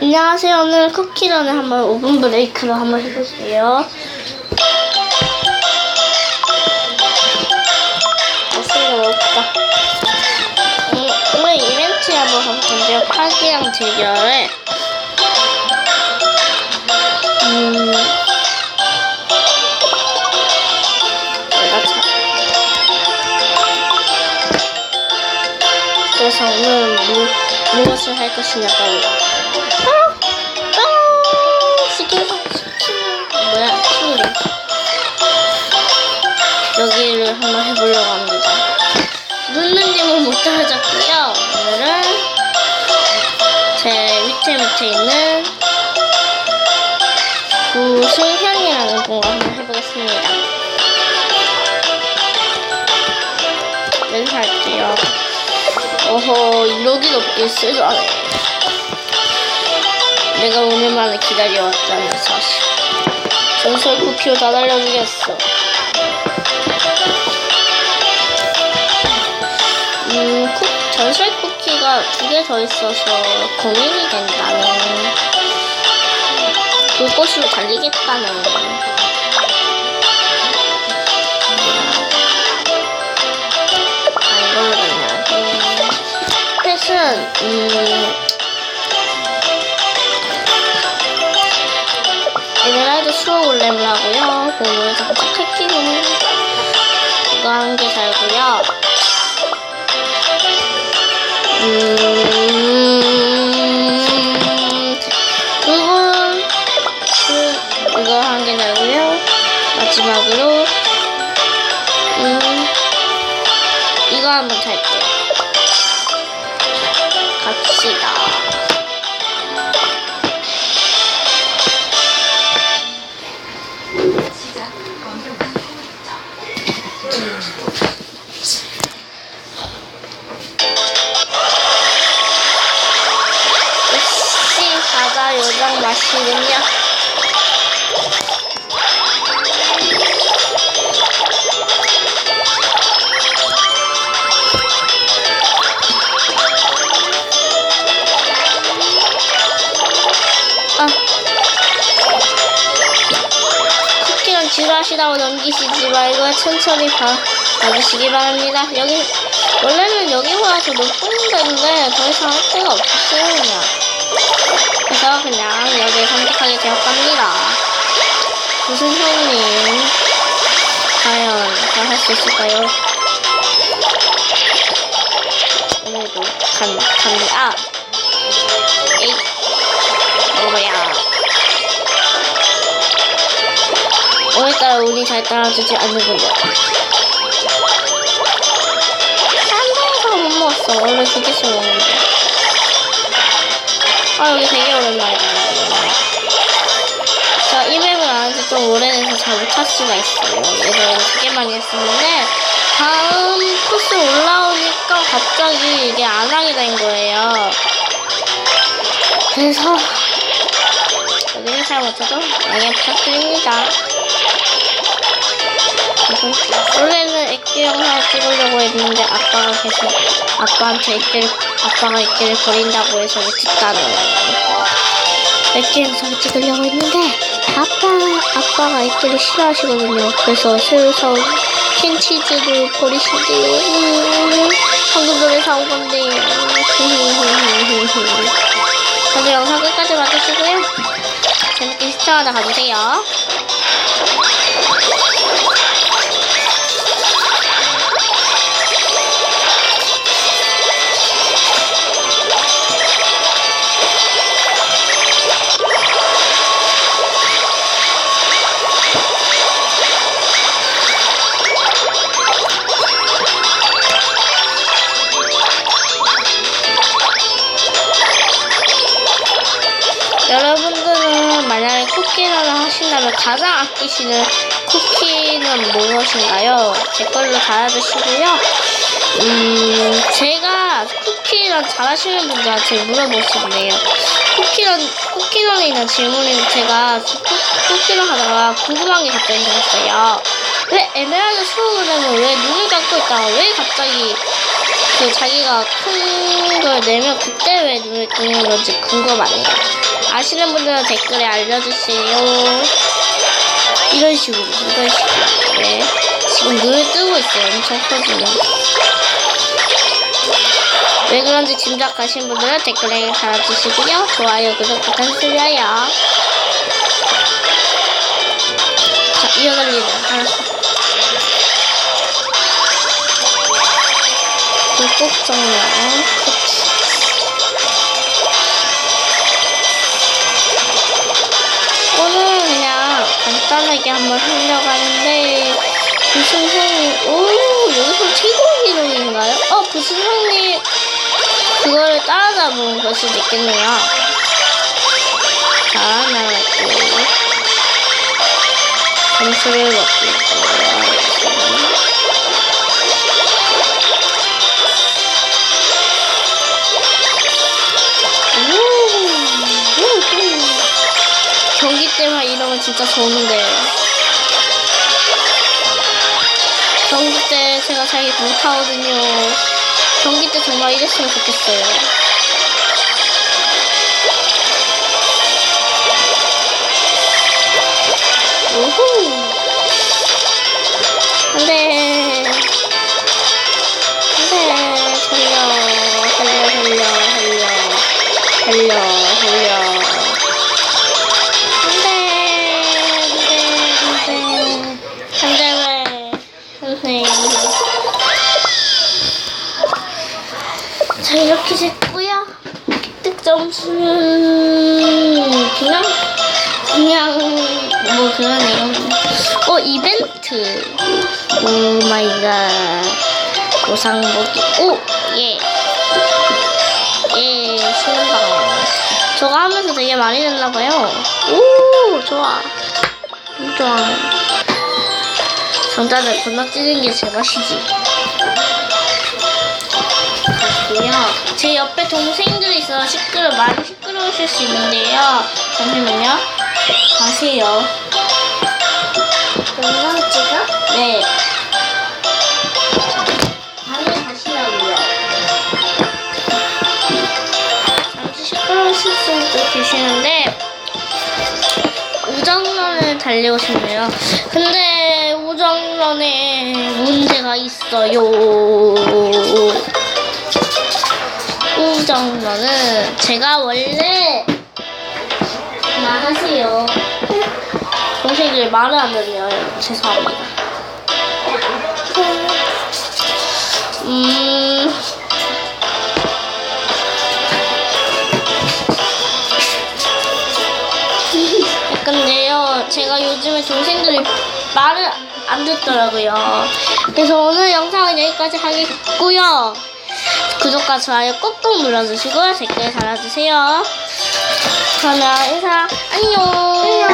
안녕하세요. 오늘 쿠키런을 한번 5분 브레이크로 한번 해볼게요. 맛있는 거 없다. 음, 오늘 이벤트 한번 할 건데요. 파기랑 대결에 음, 그래서 오늘 무, 무엇을 할 것이냐고. 아! 아! 시키는 시키는 뭐야? 소리 여기를 한번 해보려고 합니다. 누누님은 못 따라잡고요. 오늘은 제 밑에 밑에 있는 구승현이라는 분과 한번 해보겠습니다. 여기서 할게요 어허 이러기 높게 쓰다네 내가 오늘만을 기다려왔다는 사실. 전설 쿠키로 다 날려주겠어. 음, 쿠, 전설 쿠키가 두 개 더 있어서 고민이 된다는 그곳으로 달리겠다는 펫은 음 에메랄드 수호 골렘을 하고요. 보물 장착 해키는 이거 한개 달고요. 음, 그리고 그, 이거 한개 달고요. 마지막으로 음, 이거 한번 탈 맛이군요. 아. 쿠키는 지루하시다고 넘기시지 말고 천천히 봐, 봐주시기 바랍니다. 여기, 원래는 여기보다 더 높은 데인데 더 이상 할 데가 없었어요, 그냥. 그래서 그냥 여기에 선택하게 되었답니다. 무슨 형님, 과연 잘 할 수 있을까요? 오늘도 간, 갑니다. 에이, 뭐야. 오늘따라 운이 잘 따라주지 않는군요. 한 번에서 못 먹었어. 원래 두 개씩 먹는데. 아, 여기 되게 오랜만이다. 저 이 맵을 안 한지 좀 오래돼서 잘 못할 수가 있어요. 예전에 되게 많이 했었는데, 다음 코스 올라오니까 갑자기 이게 안 하게 된 거예요. 그래서, 여기는 잘 못해도 양해 부탁드립니다. 원래는 액기 영상을 찍으려고 했는데 아빠가 계속 아빠한테 액기를 아빠가 액기를 버린다고 해서 못했다는 액기 영상을 찍으려고 했는데 아빠 아빠가 액기를 싫어하시거든요. 그래서 사온 캔치즈도 버리신대요. 음, 방금 전에 사온 건데. 그래서 영상 끝까지 봐주시고요. 재밌게 시청하다 가주세요. 가장 아끼시는 쿠키는 무엇인가요? 댓글로 달아주시고요. 음, 제가 쿠키런 잘하시는 분들한테 물어볼 수 있네요. 쿠키런, 쿠키런에 있는 질문은 제가 쿠, 쿠키런 하다가 궁금한 게 갑자기 생겼어요. 왜 에메랄드 프로그램은 왜 눈을 감고 있다가 왜 갑자기 그 자기가 큰 걸 내면 그때 왜 눈을 뜨는 건지 궁금하네요. 아시는 분들은 댓글에 알려주세요. 이런 식으로, 이런 식으로. 네. 지금 눈을 뜨고 있어요. 엄청 커지면. 왜 그런지 짐작하신 분들은 댓글에 달아주시고요. 좋아요, 구독 부탁드려요. 자, 이어달리는 알았어. 불꽃 정면. 오늘 기록인가요? 어 무슨 형님 그거를 따라잡은 걸 수도 있겠네요. 자 나갈게요. 점수를 먹고 있고요. 경기 때만 이러면 진짜 좋은데. 경기 때 제가 잘 못하거든요. 경기 때 정말 이랬으면 좋겠어요. 그냥 뭐 내용 어 이벤트 오 마이 갓 보상복이 오예 예 신방 저거 하면서 되게 많이 됐나 봐요 오 좋아 좋아. 정답을 건너뛰는 게 제 맛이지. 그고요. 제 옆에 동생들이 있어서 시끄러 많이 시끄러우실 수 있는데요. 잠시만요. 가세요. 영상 찍어? 네. 방에 가시라고요. 잠시 시끄러우실 수도 계시는데 우정런을 달리고 싶네요. 근데 우정런에 문제가 있어요. 우정런은 제가 원래 말하세요. 동생들 말을 안 듣네요. 죄송합니다. 음. 근데요, 제가 요즘에 동생들이 말을 안 듣더라고요. 그래서 오늘 영상은 여기까지 하겠고요. 구독과 좋아요 꼭꼭 눌러주시고 댓글 달아주세요. 그러면 인사 안녕. 안녕.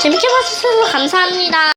재밌게 봐주셔서 감사합니다.